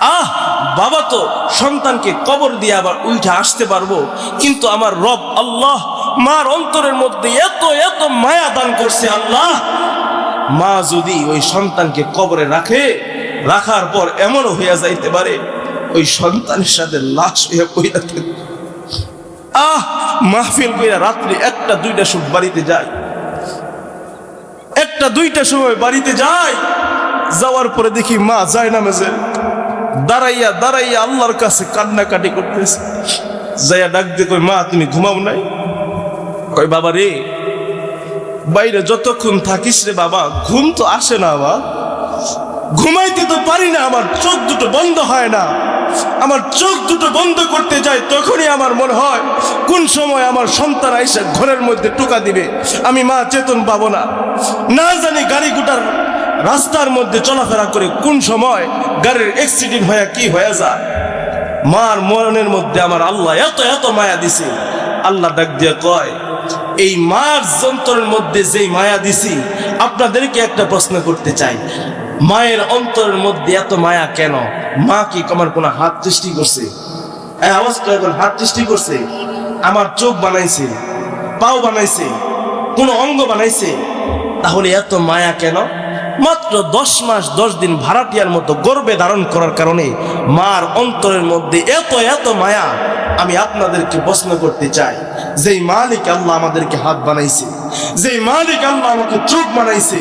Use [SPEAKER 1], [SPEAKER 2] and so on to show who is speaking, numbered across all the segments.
[SPEAKER 1] আহ, বাবা তো সন্তানকে কবর দিয়ে আবার উঠে আসতে পারব। কিন্তু আমার রব আল্লাহ মার অন্তরের মধ্যে এত এত মায়া দান করছে আল্লাহ। মা যদি ওই সন্তানকে কবরে রাখে, রাখার পর এমনও হইয়া যাইতে পারে, ওই সন্তানের সাথে লাশ হইয়া কইরা থাকে। আহ, মাহফিল কইরা রাত্রি একটা, দুইটা সব বাড়িতে যায়। একটা, দুইটা সময় বাড়িতে যায়। যাওয়ার পরে দেখি মা যায় না মেজে দাঁড়াইয়া দাঁড়াইয়া আল্লাহর কাছে কান্নাকাটি করতেছে। যাইয়া ডাক দিয়ে কই মা, তুমি ঘুমাও নাই? কই বাবা রে, বাইরে যতক্ষণ থাকিস রে বাবা, ঘুম তো আসে না বাবা ঘুমাইতে তো পারি না, আমার চোখ দুটো বন্ধ হয় না। আমার চোখ দুটো বন্ধ করতে যাই, তখনই আমার মনে হয়, কোন সময় আমার সন্তান আইসা ঘরের মধ্যে টুকা দিবে। আমি মা, চেতন পাবো না। না জানি গাড়ি গুটার রাস্তার মধ্যে চলাফেরা করে কোন সময় গাড়ির অ্যাক্সিডেন্ট হয়ে কি হয়ে যায়? মার মরণের মধ্যে আমার আল্লাহ এত এত মায়া দিছে। আল্লাহ ডাক দিয়ে কয়, এই মার যন্ত্রের মধ্যে যেই মায়া দিছি, আপনাদেরকে একটা প্রশ্ন করতে চাই। মায়ের অন্তরের মধ্যে এত মায়া কেন? মা কি আমার কোনো হাত সৃষ্টি করছে? এখন হাত সৃষ্টি করছে। আমার চোখ বানাইছে, পাও বানাইছে, কোন অঙ্গ বানাইছে। তাহলে এত মায়া কেন? মাত্র দশ মাস, দশ দিন ভাড়াটিয়ার মতো গর্বে ধারণ করার কারণে মার অন্তরের মধ্যে এত এত মায়া আমি আপনাদেরকে প্রশ্ন করতে চাই। যেই মালিক আল্লাহ আমাদেরকে হাত বানাইছে, যেই মালিক আল্লাহ আমাকে চোখ বানাইছে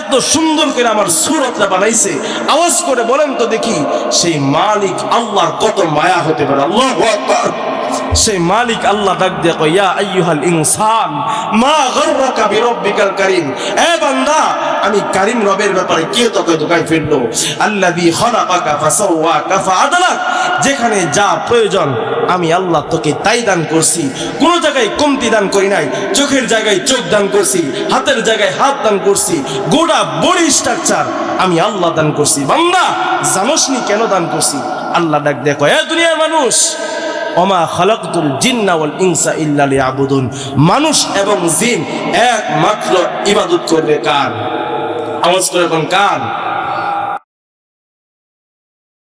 [SPEAKER 1] এত সুন্দর করে আমার সূরতটা বানাইছে, আওয়াজ করে বলেন তো দেখি, সেই মালিক আল্লাহর কত মায়া হতে পারে। আল্লাহু সেই মালিক আল্লাহ ডাক দিয়ে কয়, ইয়া আইয়ুহাল ইনসান, মা গররাকা বিরব্বিকাল কারীম। এ বান্দা, আমি কারীম রবের ব্যাপারে কে তোকে দোকায় ফেলল? আল্লাযী খালাকাকা ফাসাওয়াকা ফাআদালাক। যেখানে যা প্রয়োজন, আমি আল্লাহ তোকে তাই দান করছি। কোন জায়গায় কমতি দান করি নাই, চোখের জায়গায় চোখ দান করছি, হাতের জায়গায় হাত দান করছি, গোটা বডি স্ট্রাকচার আমি আল্লাহ দান করছি। বান্দা, জানোসনি কেন দান করছি? আল্লাহ ডাক দেখো এ দুনিয়ার মানুষ ওমা খালাকতুল জিন্না ওয়াল ইনসা ইল্লা লিয়াবুদুন। মানুষ এবং জিন একমাত্র ইবাদত করবে কার? আওয়াজ করে কার?